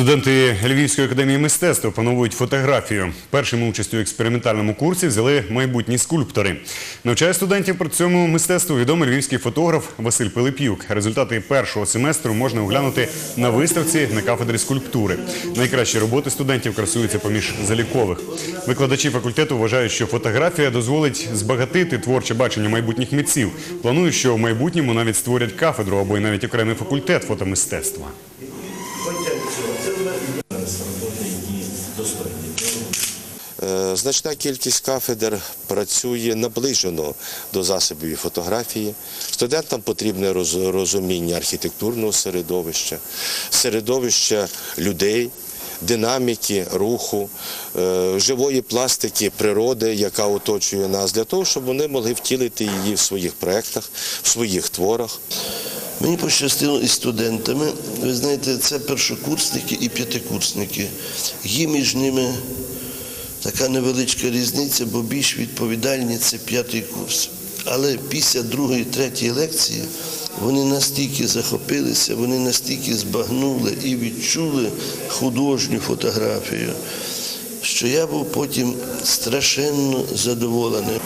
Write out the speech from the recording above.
Студенти Львівської академії мистецтв опановують фотографію. Першими участь у експериментальному курсі взяли майбутні скульптори. Навчає студентів при цьому мистецтву відомий львівський фотограф Василь Пилип'юк. Результати першого семестру можна оглянути на виставці на кафедрі скульптури. Найкращі роботи студентів красуються поміж залікових. Викладачі факультету вважають, що фотографія дозволить збагатити творче бачення майбутніх митців. Планують, що в майбутньому навіть створять кафедру або й навіть окремий факультет фотомистецтва. Е, Значна кількість кафедр працює наближено до засобів фотографії. Студентам потрібне розуміння архітектурного середовища, середовища людей, динаміки, руху, е, живої пластики природи, яка оточує нас, для того, щоб вони могли втілити її в своїх проєктах, в своїх творах. Мені пощастило із студентами. Ви знаєте, це першокурсники і п'ятикурсники. Є між ними така невеличка різниця, бо більш відповідальні це п'ятий курс. Але після другої, третьої лекції вони настільки захопилися, вони настільки збагнули і відчули художню фотографію, що я був потім страшенно задоволений.